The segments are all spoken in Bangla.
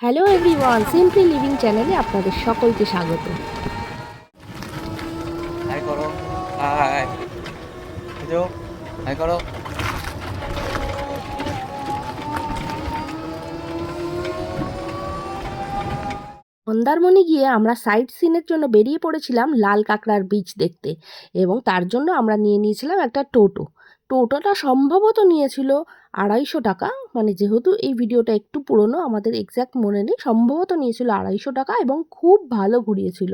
হ্যালো এভরিওয়ান সিম্পলি লিভিং চ্যানেলে আপনাদের সকলকে স্বাগত। হাই করো হাই বুঝো হাই করো মন্দারমণি গিয়ে আমরা সাইট সিনের জন্য বেরিয়ে পড়েছিলাম লাল কাঁকড়ার বীচ দেখতে এবং তার জন্য আমরা নিয়ে নিয়েছিলাম একটা টোটো। টোটোটা সম্ভবত নিয়েছিল আড়াইশো টাকা। মানে যেহেতু এই ভিডিওটা একটু পুরনো, আমাদের এক্স্যাক্ট মনে নেই, সম্ভবত নিয়েছিল আড়াইশো টাকা এবং খুব ভালো ঘুরিয়েছিল।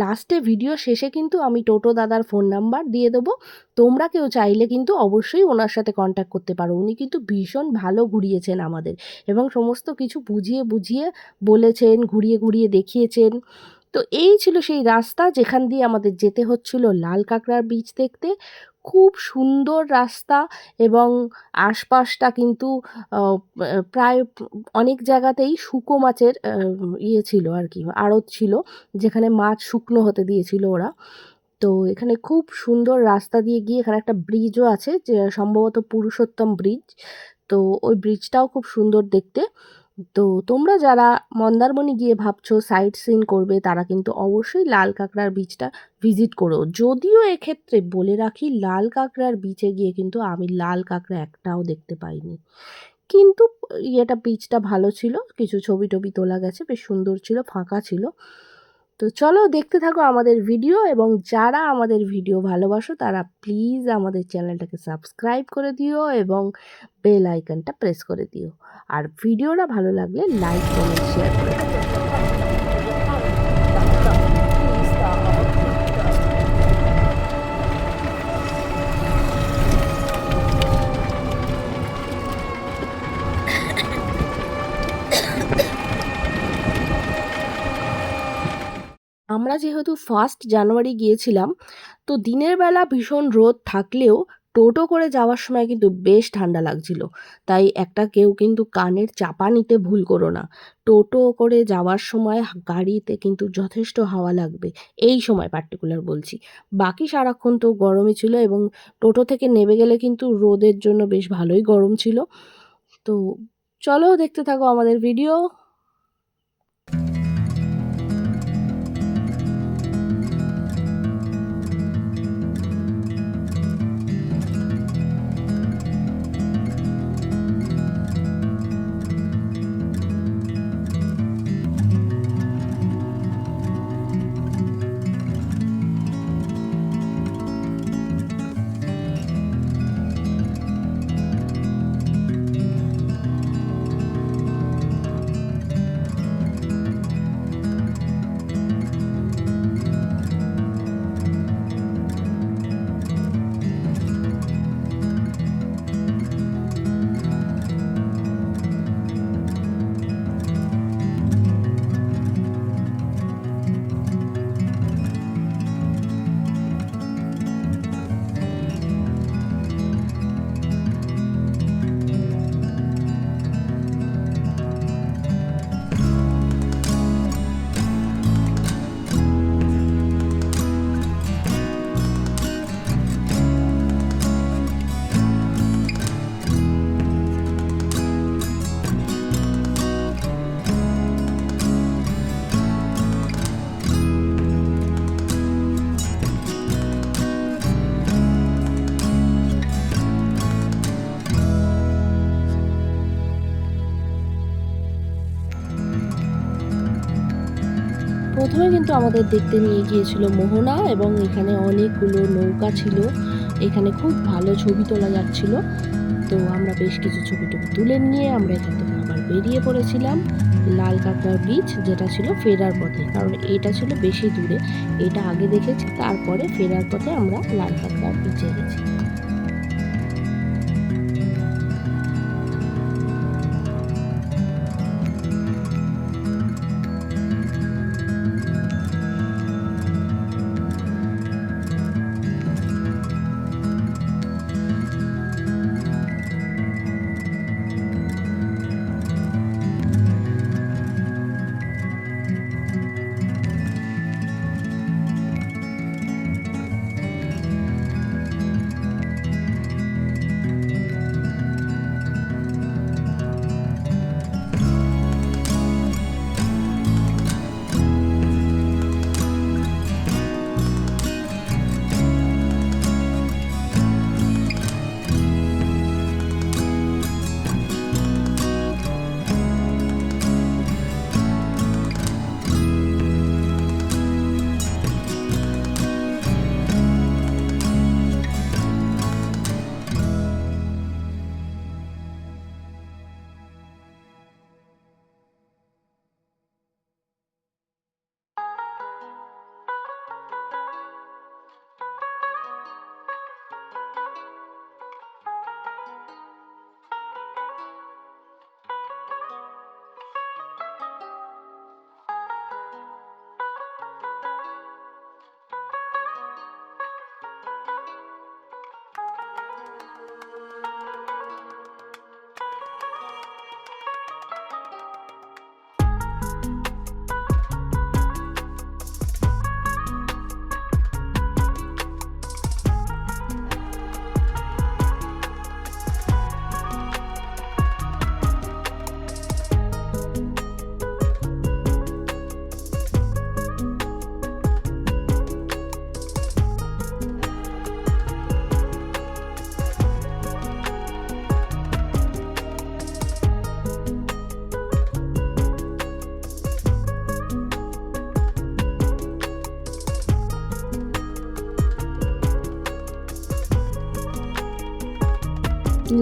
লাস্টে ভিডিও শেষে কিন্তু আমি টোটো দাদার ফোন নাম্বার দিয়ে দেবো। তোমরা কেউ চাইলে কিন্তু অবশ্যই ওনার সাথে কন্ট্যাক্ট করতে পারো। উনি কিন্তু ভীষণ ভালো ঘুরিয়েছেন আমাদের এবং সমস্ত কিছু বুঝিয়ে বুঝিয়ে বলেছেন, ঘুরিয়ে ঘুরিয়ে দেখিয়েছেন। তো এই ছিল সেই রাস্তা যেখান দিয়ে আমাদের যেতে হচ্ছিল লাল কাঁকড়ার বীচ দেখতে। খুব সুন্দর রাস্তা এবং আশপাশটা কিন্তু প্রায় অনেক জায়গাতেই শুকো মাছের ইয়ে ছিল আর কি, আড়ত ছিল, যেখানে মাছ শুকনো হতে দিয়েছিল ওরা। তো এখানে খুব সুন্দর রাস্তা দিয়ে গিয়ে এখানে একটা ব্রিজও আছে, যে সম্ভবত পুরুষোত্তম ব্রিজ তো ওই ব্রিজটাও খুব সুন্দর দেখতে। তো তোমরা যারা মন্দারমণি গিয়ে ভাবছ সাইট সিন করবে, তারা কিন্তু অবশ্যই লাল কাঁকড়ার বীচটা ভিজিট করো। যদিও এক্ষেত্রে বলে রাখি, লাল কাঁকড়ার বিচে গিয়ে কিন্তু আমি লাল কাঁকড়া একটাও দেখতে পাইনি। কিন্তু ইয়েটা বিচটা ভালো ছিল, কিছু ছবি টবি তোলা গেছে, বেশ সুন্দর ছিল, ফাঁকা ছিল। তো চলো দেখতে থাকো আমাদের ভিডিও এবং যারা আমাদের ভিডিও ভালোবাসো, তারা প্লিজ আমাদের চ্যানেলটাকে সাবস্ক্রাইব করে দিও এবং বেল আইকনটা প্রেস করে দিও। আর ভিডিওটা ভালো লাগলে লাইক কমেন্ট শেয়ার করে দিও। আমরা যেহেতু ফার্স্ট জানুয়ারি গিয়েছিলাম, তো দিনের বেলা ভীষণ রোদ থাকলেও টোটো করে যাওয়ার সময় কিন্তু বেশ ঠান্ডা লাগছিল। তাই একটা কেউ কিন্তু কানের চাপা নিতে ভুল করো না। টোটো করে যাওয়ার সময় গাড়িতে কিন্তু যথেষ্ট হাওয়া লাগবে। এই সময় পার্টিকুলার বলছি। বাকি সারাক্ষণ তো গরমই ছিল এবং টোটো থেকে নেমে গেলে কিন্তু রোদের জন্য বেশ ভালোই গরম ছিল। তো চলো দেখতে থাকো আমাদের ভিডিও প্রথমে কিন্তু আমাদের দেখতে নিয়ে গিয়েছিল মোহনা এবং এখানে অনেকগুলো নৌকা ছিল। এখানে খুব ভালো ছবি তোলা যাচ্ছিল। তো আমরা বেশ কিছু ছবি তুলে নিয়ে আমরা এখান থেকে আবার বেরিয়ে পড়েছিলাম লাল কাঁকড়া ব্রিজ যেটা ছিল ফেরার পথে। কারণ এটা ছিল বেশি দূরে। এটা আগে দেখেছি, তারপরে ফেরার পথে আমরা লাল কাঁকড়া ব্রিজে গেছি।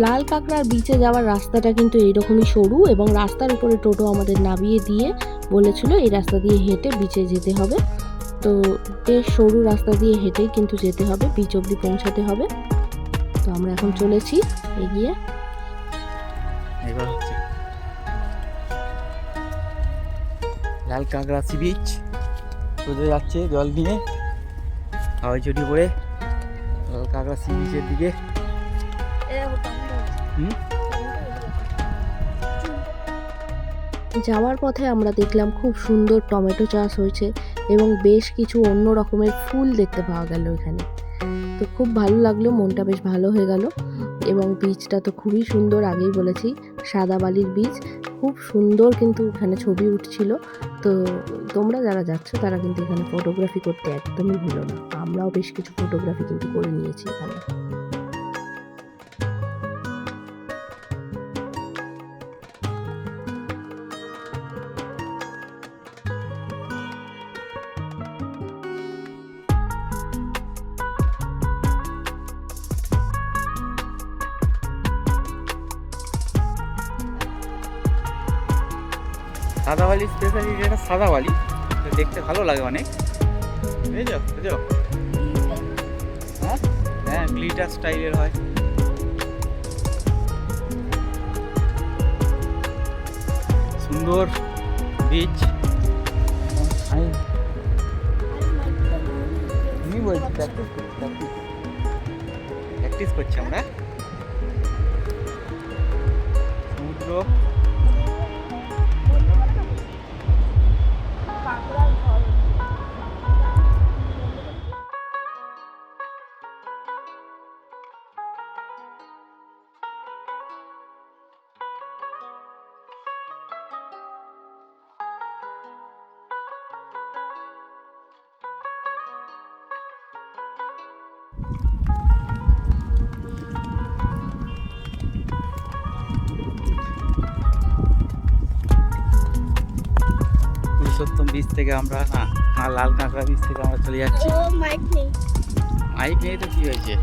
লাল কাঁকড়ার বিচে যাওয়ার রাস্তাটা কিন্তু এইরকমই সরু এবং রাস্তার উপরে টোটো আমাদের নামিয়ে দিয়ে বলেছিল এই রাস্তা দিয়ে হেঁটে বিচে যেতে হবে। তো বেশ সরু রাস্তা দিয়ে হেঁটেই কিন্তু যেতে হবে বিচ অবধি পৌঁছাতে হবে। তো আমরা এখন চলেছি, এগিয়ে। লাল কাঁকড়া সি বিচ সোজা যাচ্ছে জল নিয়ে হাওয়াই চটি পড়ে লাল কাঁকড়া সি বিচের দিকে। যাওয়ার পথে আমরা দেখলাম খুব সুন্দর টমেটো চাষ হয়েছে এবং বেশ কিছু অন্য রকমের ফুল দেখতে পাওয়া গেল এখানে। তো খুব ভালো লাগল, মনটা বেশ ভালো হয়ে গেল এবং বীজটা তো খুবই সুন্দর, আগেই বলেছি, সাদা বালির বীজ। খুব সুন্দর কিন্তু এখানে ছবি উঠছিল। তো তোমরা যারা যাচ্ছ তারা কিন্তু এখানে ফটোগ্রাফি করতে একদমই ভুলো না। আমরাও বেশ কিছু ফটোগ্রাফি কিন্তু করে নিয়েছি এখানে। সাদা বালি স্পেশালি এটা সাদা বালি দেখতে ভালো লাগে অনেক। বুঝেছ বুঝছ হ্যাঁ হ্যাঁ গ্লিটার স্টাইলের হয়। সুন্দর বিচ আমি বলছি প্র্যাকটিস করছি প্র্যাকটিস করছি আমরা। সমুদ্র। পুরুষোত্তম বীজ থেকে আমরা না না লাল কাঁকড়া বীজ থেকে আমরা চলে যাচ্ছি। মাইক নেই। মাইক নেই তো কি হয়েছে?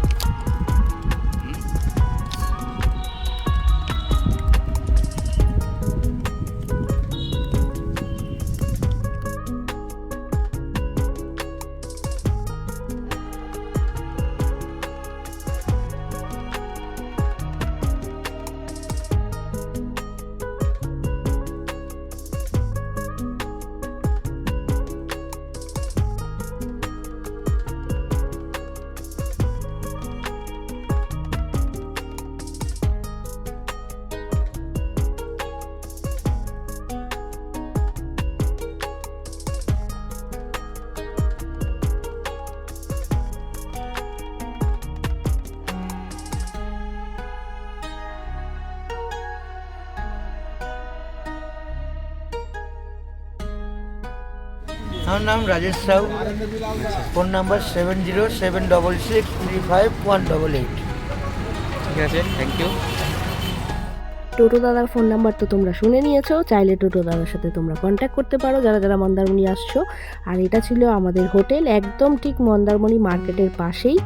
আমার নাম Rajesh Shaw. Phone number seven zero seven double six three five one double eight. ঠিক আছে থ্যাংক ইউ টোটো দাদার ফোন নাম্বার তো তোমরা শুনে নিয়েছো চাইলে টোটো দাদার সাথে তোমরা কন্ট্যাক্ট করতে পারো যারা যারা মন্দারমণি আসছো। আর এটা ছিল আমাদের হোটেল একদম ঠিক মন্দারমণি মার্কেটের পাশেই।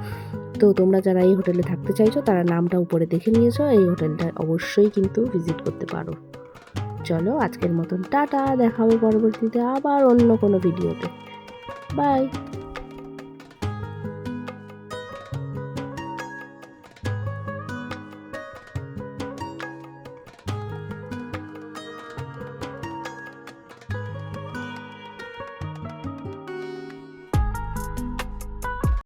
তো তোমরা যারা এই হোটেলে থাকতে চাইছো তারা নামটা উপরে দেখে নিয়েছো এই হোটেলটা অবশ্যই কিন্তু ভিজিট করতে পারো। চলো আজকের মতন টাটা দেখাবো পরবর্তীতে আবার অন্য কোনো ভিডিওতে। বাই